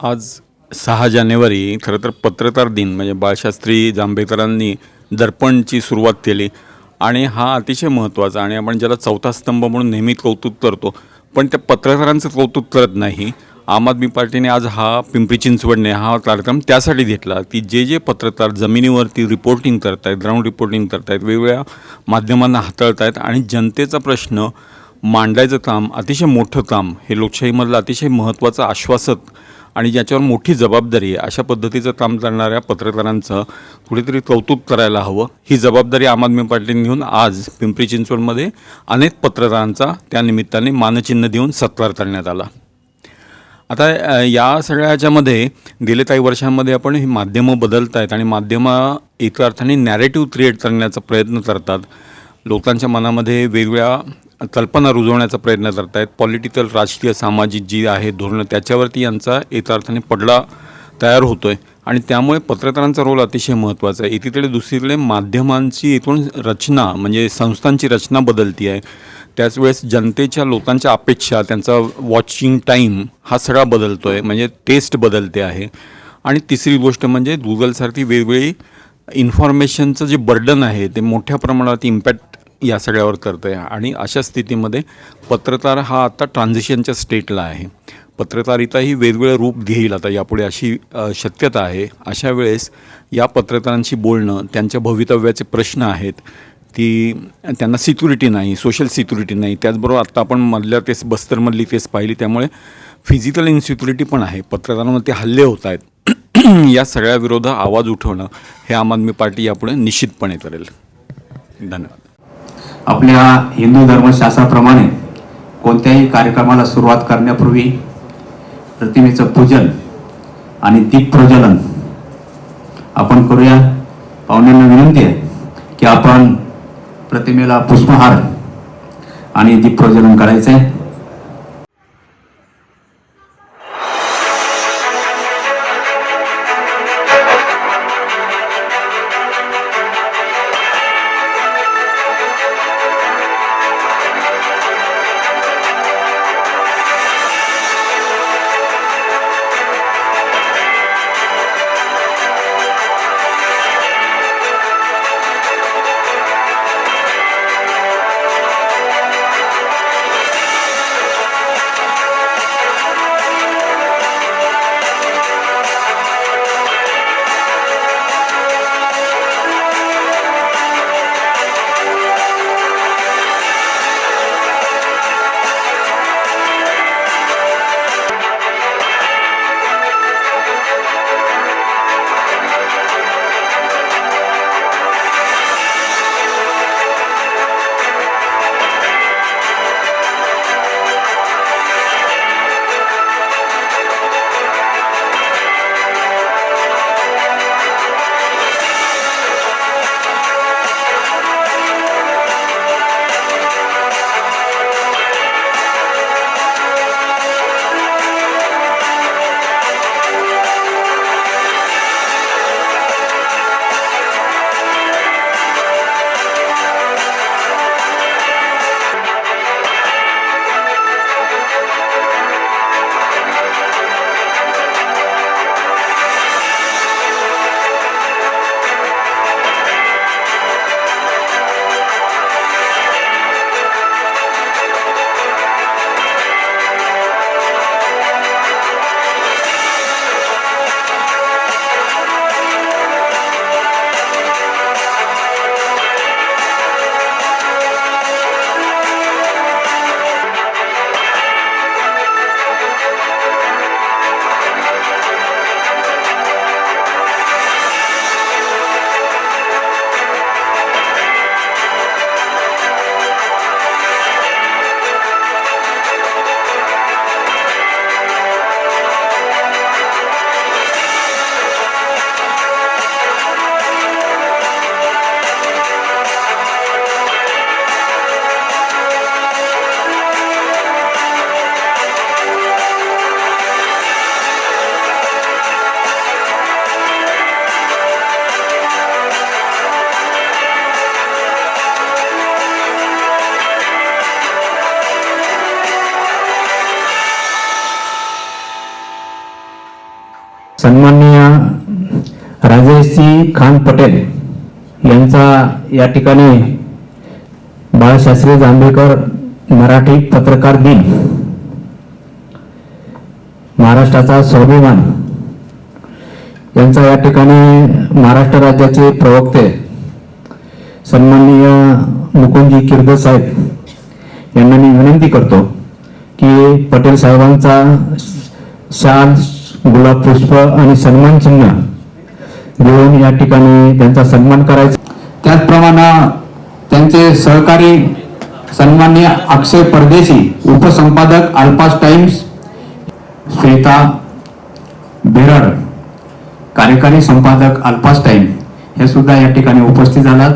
आज सहा जानेवारी खरं तर पत्रकार दिन म्हणजे बाळशास्त्री जांभेकरांनी दर्पणची सुरुवात केली. आणि हा अतिशय महत्त्वाचा आणि आपण ज्याला चौथा स्तंभ म्हणून नेहमी कौतुक करतो पण त्या पत्रकारांचं कौतुक करत नाही. आम आदमी पार्टीने आज हा पिंपरी चिंचवडने हा कार्यक्रम त्यासाठी घेतला की जे जे पत्रकार जमिनीवरती रिपोर्टिंग करत आहेत ग्राउंड रिपोर्टिंग करत आहेत वेगवेगळ्या माध्यमांना हाताळत आहेत आणि जनतेचा प्रश्न मांडायचं काम अतिशय मोठं काम हे लोकशाहीमधलं अतिशय महत्त्वाचं आश्वासक आणि ज्याच्यावर मोठी जबाबदारी आहे अशा पद्धतीचं काम करणाऱ्या पत्रकारांचं कुठेतरी कौतुक करायला हवं. ही जबाबदारी आम आदमी पार्टीने घेऊन आज पिंपरी चिंचवडमध्ये अनेक पत्रकारांचा त्यानिमित्ताने मानचिन्ह देऊन सत्कार करण्यात आला. आता या सगळ्या गेले काही वर्षांमध्ये आपण ही माध्यमं बदलत आहेत आणि माध्यमं एका अर्थाने नॅरेटिव्ह क्रिएट करण्याचा प्रयत्न करतात. लोकांच्या मनामध्ये वेगवेगळ्या कल्पना रुजवण्याचा प्रयत्न करत आहेत पॉलिटिकल राजकीय सामाजिक जी आहे धोरणं त्याच्यावरती यांचा एका अर्थाने पडला तयार होतो आहे आणि त्यामुळे पत्रकारांचा रोल अतिशय महत्त्वाचा आहे. एकीकडे दुसरीकडे माध्यमांची एकूण रचना म्हणजे संस्थांची रचना बदलती आहे. त्याच वेळेस जनतेच्या लोकांच्या अपेक्षा त्यांचा वॉचिंग टाईम हा सगळा बदलतो आहे म्हणजे टेस्ट बदलते आहे. आणि तिसरी गोष्ट म्हणजे गुगलसारखी वेगवेगळी इन्फॉर्मेशनचं जे बर्डन आहे ते मोठ्या प्रमाणात इम्पॅक्ट या सगळ्यावर करतं आहे आणि अशा स्थितीमध्ये पत्रकार हा आता ट्रान्झिशनच्या स्टेटला आहे. पत्रकारिता ही वेगवेगळं रूप घेईल आता यापुढे अशी शक्यता आहे. अशा वेळेस या पत्रकारांशी बोलणं त्यांच्या भवितव्याचे प्रश्न आहेत ती त्यांना सिक्युरिटी नाही सोशल सिक्युरिटी नाही. त्याचबरोबर आत्ता आपण मधल्या केस बस्तरमधली केस पाहिली त्यामुळे फिजिकल इन्सिक्युरिटी पण आहे. पत्रकारांवरती हल्ले होत आहेत. या सगळ्या विरोधात आवाज उठवणं हे आम आदमी पार्टी यापुढे निश्चितपणे करेल. धन्यवाद. आपल्या हिंदू धर्मशास्त्राप्रमाणे कोणत्याही कार्यक्रमाला सुरुवात करण्यापूर्वी प्रतिमेचं पूजन आणि दीपप्रज्वलन आपण करूया. पाहुण्यांना विनंती आहे की आपण प्रतिमेला पुष्पहार आणि दीपप्रज्वलन करायचं आहे सन्माननीय राजेशजी खान पटेल यांचा या ठिकाणी बाळशास्त्री जांभेकर मराठी पत्रकार दिन महाराष्ट्राचा स्वाभिमान यांचा या ठिकाणी महाराष्ट्र राज्याचे प्रवक्ते सन्माननीय मुकुंदजी किर्द साहेब यांना मी विनंती करतो की पटेल साहेबांचा शाल गुलाब पुष्प आणि सन्मान चिन्ह देऊन या ठिकाणी त्यांचा सन्मान करायचा. त्याचप्रमाणे त्यांचे सहकारी सन्माननीय अक्षय परदेशी उपसंपादक अल्पास टाइम्स श्वेता बेरड कार्यकारी संपादक अल्पास टाइम हे सुद्धा या ठिकाणी उपस्थित झालात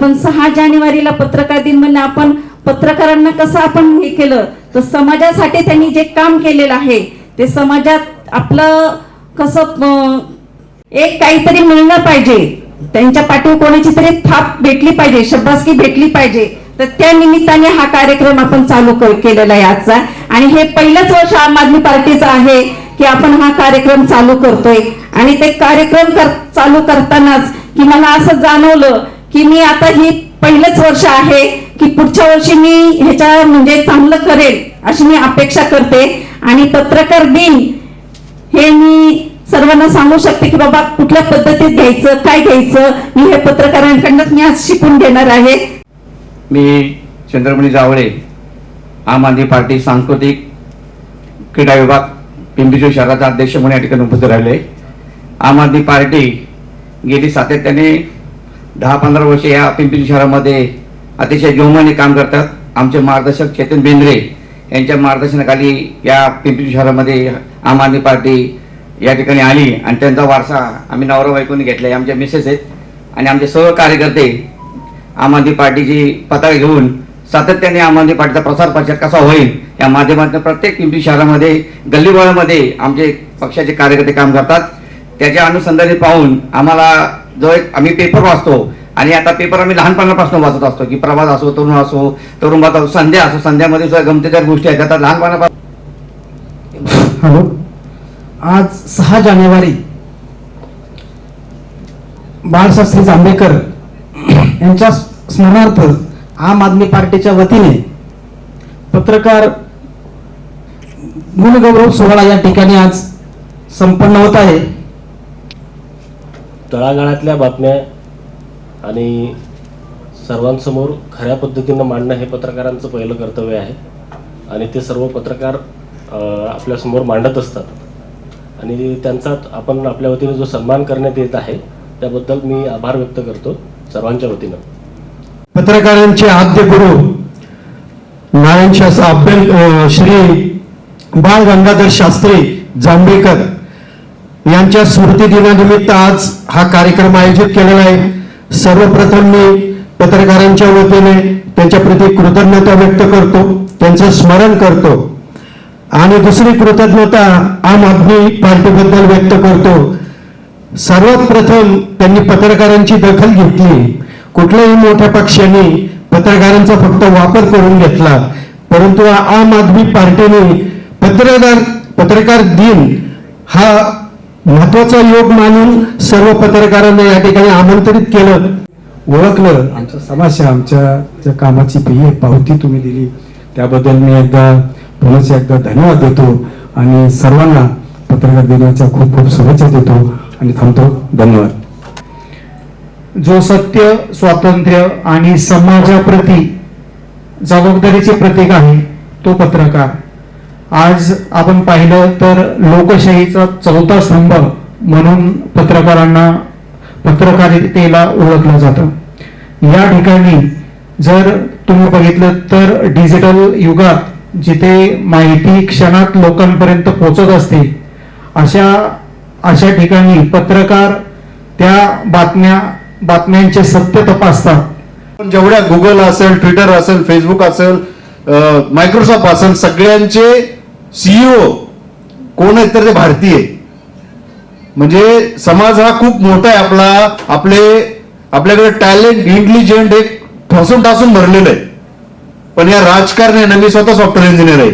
पण सहा जानेवारीला पत्रकार दिन म्हणजे आपण पत्रकारांना कसं आपण हे केलं? तर समाजासाठी त्यांनी जे काम केलेलं आहे ते समाजात आपलं कसं एक काहीतरी मिळणं पाहिजे. त्यांच्या पाठीवर कोणाची तरी थाप भेटली पाहिजे शब्दासकी भेटली पाहिजे. तर त्या निमित्ताने हा कार्यक्रम आपण चालू केलेला आहे आजचा. आणि हे पहिलंच वर्ष आम आदमी पार्टीचं आहे की आपण हा कार्यक्रम चालू करतोय. आणि ते कार्यक्रम कर चालू करतानाच की मला असं जाणवलं की मी आता ही पहिलंच वर्ष आहे की पुढच्या वर्षी मी ह्याच्या म्हणजे चांगलं करेल अशी मी अपेक्षा करते. आणि पत्रकार दिन हे मी सर्वांना सांगू शकते की बाबा कुठल्या पद्धतीत घ्यायचं काय घ्यायचं मी हे पत्रकारांकडनं मी आज शिकून घेणार आहे. मी चंद्रमणी जावळे आम आदमी पार्टी सांस्कृतिक क्रीडा विभाग पिंपरी शहराचा अध्यक्ष म्हणून या ठिकाणी उपस्थित राहिले. आम आदमी पार्टी गेली सातत्याने दहा पंधरा वर्ष या पिंपरी शहरामध्ये अतिशय जोमाने काम करतात. आमचे मार्गदर्शक चेतन बेंद्रे यांच्या मार्गदर्शनाखाली या पिंपरी शहरामध्ये आम आदमी पार्टी या ठिकाणी आली आणि त्यांचा वारसा आम्ही नवरा बायकोने घेतला आमच्या मिसेस आहेत. आणि आमचे सर्व कार्यकर्ते आम आदमी पार्टीची पताका घेऊन सातत्याने आम आदमी पार्टीचा प्रसार प्रचार कसा होईल या माध्यमातून प्रत्येक पिंपरी शहरामध्ये गल्लीबोळामध्ये आमचे पक्षाचे कार्यकर्ते काम करतात. त्याच्या अनुषंगाने पाहून आम्हाला जो एक आम्ही पेपर वाचतो आणि आता पेपर आम्ही लहानपणापासून वाचत असतो की प्रवास असो तरुण असो तरुण असो संध्या असो संध्यामध्ये सुद्धा गमतीदार गोष्टी आहेत आता लहानपणापासून हॅलो? आज सहा जानेवारी बाळशास्त्री जांभेकर यांच्या स्मरणार्थ आम आदमी पार्टीच्या वतीने पत्रकार गुणगौरव सोहळा या ठिकाणी आज संपन्न होत आहे. तळागाळातल्या बातम्या आणि सर्वांसमोर खऱ्या पद्धतीनं मांडणं हे पत्रकारांचं पहिलं कर्तव्य आहे. आणि ते सर्व पत्रकार आपल्यासमोर मांडत असतात. आणि त्यांचा आपण आपल्या वतीने जो सन्मान करण्यात येत आहे त्याबद्दल मी आभार व्यक्त करतो सर्वांच्या वतीनं. पत्रकारांचे आद्य गुरु नारायण शास्त्री श्री बाळ गंगाधर शास्त्री जांभेकर यांच्या स्मृती दिनानिमित्त आज हा कार्यक्रम आयोजित केलेला आहे. सर्वप्रथम मी पत्रकारांच्या वतीने त्यांच्या प्रती कृतज्ञता व्यक्त करतो त्यांचं स्मरण करतो आणि दुसरी कृतज्ञता आम आदमी पार्टीबद्दल व्यक्त करतो. सर्वात प्रथम त्यांनी पत्रकारांची दखल घेतली. कुठल्याही मोठ्या पक्षाने पत्रकारांचा फक्त वापर करून घेतला. परंतु आम आदमी पार्टीने पत्रकार पत्रकार दिन हा महत्त्वाचा योग मानून सर्व पत्रकारांना या ठिकाणी आमंत्रित केलं. ओळखलं. आमचा समाज आमच्या ज्या कामाची बिये पावती तुम्ही दिली. त्याबद्दल मी एकदा पुन्हा एकदा धन्यवाद देतो आणि सर्वांना पत्रकार दिनाच्या खूप खूप शुभेच्छा देतो आणि थांबतो. धन्यवाद. जो सत्य स्वातंत्र्य आणि समाजाप्रती जबाबदारीचे प्रतीक आहे तो पत्रकार. आज आपण पाहिलं तर लोकशाहीचा चौथा स्तंभ म्हणून पत्रकारांना पत्रकारितेला ओळखलं जातं. या ठिकाणी जर तुम्ही बघितलं तर डिजिटल युगात जिथे माहिती क्षणात लोकांपर्यंत पोहोचत असते अशा अशा ठिकाणी पत्रकार त्या बातम्या बातम्यांचे सत्य तपासतात. पण जेवढ्या गुगल असेल ट्विटर असेल फेसबुक असेल मायक्रोसॉफ्ट असेल सगळ्यांचे सीईओ कोण आहेत तर ते भारतीय म्हणजे समाज हा खूप मोठा आहे. आपला आपले आपल्याकडे टॅलेंट इंटेलिजंट एक ठसून टासून भरलेलं आहे. पण या राजकारण्यानं मी स्वतः सॉफ्टवेअर इंजिनियर आहे.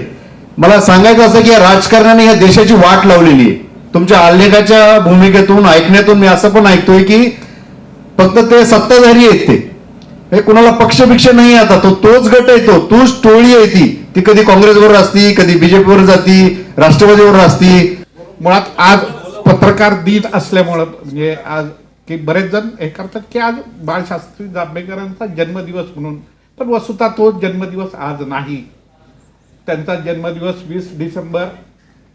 मला सांगायचं असं की या राजकारणाने या देशाची वाट लावलेली आहे. तुमच्या आलेखाच्या भूमिकेतून ऐकण्यातून मी असं पण ऐकतोय की फक्त ते सत्ताधारी आहेत ते. कुणाला पक्षभिक्ष नाही आता. तो तोच गट येतो तोच टोळी आहे ती. ती कधी काँग्रेसवर असती कधी बीजेपीवर जाती राष्ट्रवादीवर असती. मुळात आज पत्रकार दिन असल्यामुळं म्हणजे आज की बरेच जण हे करतात की आज बाळशास्त्री जांभेकरांचा जन्मदिवस म्हणून. पण वस्तुता तो जन्मदिवस आज नाही. त्यांचा जन्मदिवस वीस डिसेंबर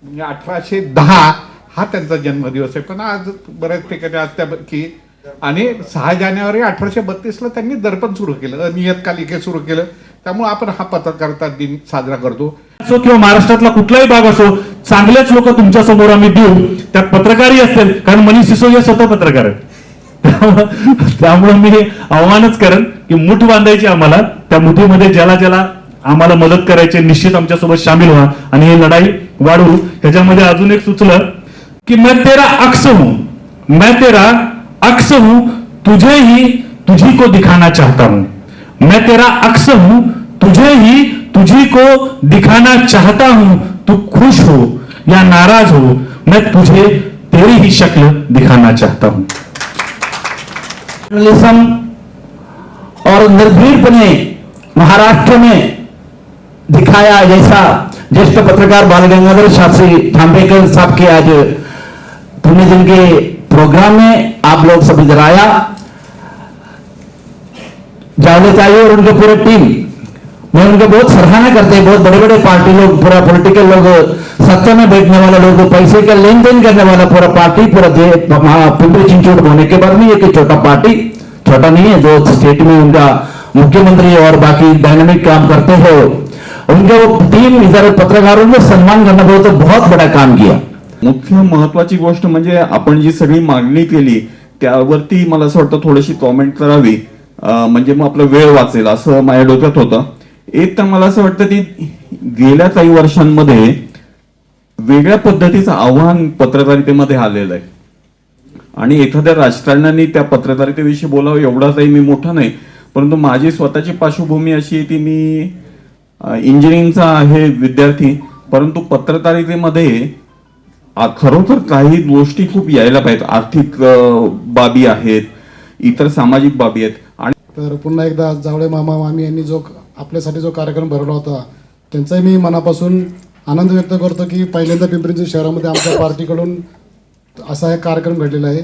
म्हणजे अठराशे दहा हा त्यांचा जन्मदिवस आहे. पण आज बऱ्याच ठिकाणी आज त्या की आणि सहा जानेवारी अठराशे बत्तीसला त्यांनी दर्पण सुरू केलं नियतकालिके सुरू केलं. त्यामुळे आपण हा पत्रकारिता दिन साजरा करतो. असो किंवा महाराष्ट्रातला कुठलाही भाग असो चांगलेच लोक तुमच्यासमोर आम्ही देऊ. त्यात पत्रकारही असतील कारण मनीष सिसोदिया स्वतः पत्रकार आहेत. मी हे आव्हानच करेन की मुठ बांधायची आम्हाला. त्या मुठीमध्ये ज्याला ज्याला आम्हाला मदत करायची निश्चित आमच्यासोबत सामील व्हा. आणि ही लढाई वाढवू. ह्याच्यामध्ये अजून एक सुचलं की मैं तेरा अक्स हूं. मैं तेरा अक्स हूं. तुझे ही तुझी को दिखाना चाहता हूं. मैं तेरा अक्स हूँ, तुझे ही तुझी को दिखाना चाहता हूँ। तू खुश हो या नाराज़ हो, मैं तुझे तेरी ही शक्ल दिखाना चाहता हूँ। जर्नलिज्म और निर्भीकपणे महाराष्ट्र में दिखाया जैसा ज्येष्ठ पत्रकार बाल गंगाधर शास्त्री जाम्बेकर साहब के आज पुण्य दिन के प्रोग्राम में आप लोग सभी इधर आया। जावड़े चाहिए और उनके पूरे टीम. मैं उनके बहुत सराहना करते हैं बहुत बड़े बड़े पार्टी लोग पूरा पॉलिटिकल लोग सत्ता में बैठने वाले लोग पैसे का लेन देन करने वाला पूरा पार्टी पूरा पिंपरी चिंचोट होने के बाद में ये छोटा पार्टी छोटा नहीं है जो स्टेट में उनका मुख्यमंत्री और बाकी डायनामिक काम करते हो। उनके वो टीम इधर पत्रकारों ने सम्मान करना बहुत बहुत बड़ा काम किया। मुख्य महत्वाची गोष्ट म्हणजे आपण जी सगळी मागणी केली त्यावरती मला असं वाटतं थोडीशी कॉमेंट करावी. म्हणजे मग आपला वेळ वाचेल असं माझ्या डोक्यात होतं. एक तर मला असं वाटतं की गेल्या काही वर्षांमध्ये वेगळ्या पद्धतीचं आव्हान पत्रकारितेमध्ये आलेलं आहे. आणि एखाद्या राजकारण्याने त्या पत्रकारितेविषयी बोलावं एवढा काही मी मोठा नाही परंतु माझी स्वतःची पार्श्वभूमी अशी आहे की मी इंजिनिअरिंगचा आहे विद्यार्थी परंतु पत्रकारितेमध्ये खरोखर काही गोष्टी खूप यायला पाहिजेत. आर्थिक बाबी आहेत इतर सामाजिक बाबी आहेत. आणि तर पुन्हा एकदा जावळे मामा मामी यांनी जो आपल्यासाठी जो कार्यक्रम भरवला होता त्यांचाही मी मनापासून आनंद व्यक्त करतो की पहिल्यांदा पिंपरी शहरामध्ये आमच्या पार्टीकडून असा एक कार्यक्रम घडलेला आहे.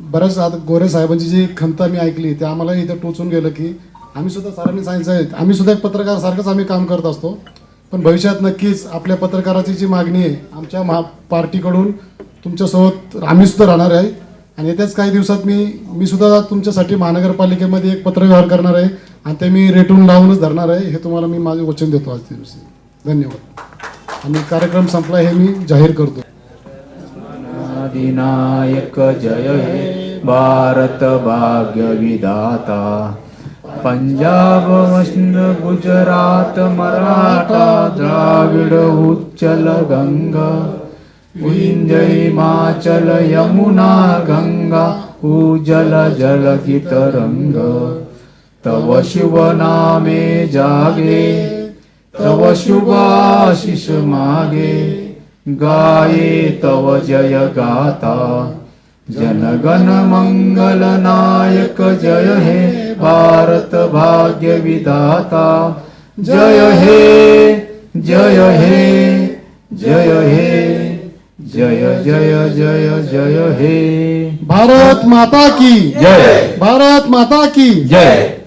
बऱ्याच आता गोरे साहेबांची जी खंत मी ऐकली ते आम्हाला इथं टोचून गेलं की आम्ही सुद्धा सरांनी सांगितलं आहे. आम्ही सुद्धा एक पत्रकार सारखंच आम्ही काम करत असतो. पण भविष्यात नक्कीच आपल्या पत्रकाराची जी मागणी आहे आमच्या महा पार्टीकडून तुमच्यासोबत आम्ही सुद्धा राहणार आहे. आणि येत्याच काही दिवसात मी मी सुद्धा तुमच्यासाठी महानगरपालिकेमध्ये एक पत्रव्यवहार करणार आहे आणि ते मी रेटून लावूनच धरणार आहे. हे तुम्हाला मी माझे वचन देतो आज दिवशी. धन्यवाद. आणि कार्यक्रम संपला हे मी जाहीर करतो. अधिनायक जय हे भारत भाग्य विधाता. पंजाब वैष्ण गुजरात मराठा द्राविड उच्चल गंगा. विंध्य हिमाचल यमुना गंगा उजल जल की तरंग तव शुभ नामे जागे तव शुभ आशिष मागे। गाये तव जय गाता जनगण मंगल नायक जय हे भारत भाग्य विधाता। जय हे जय हे जय हे। जय जय जय जय हे. भारत माता की। जय. भारत माता की। जय.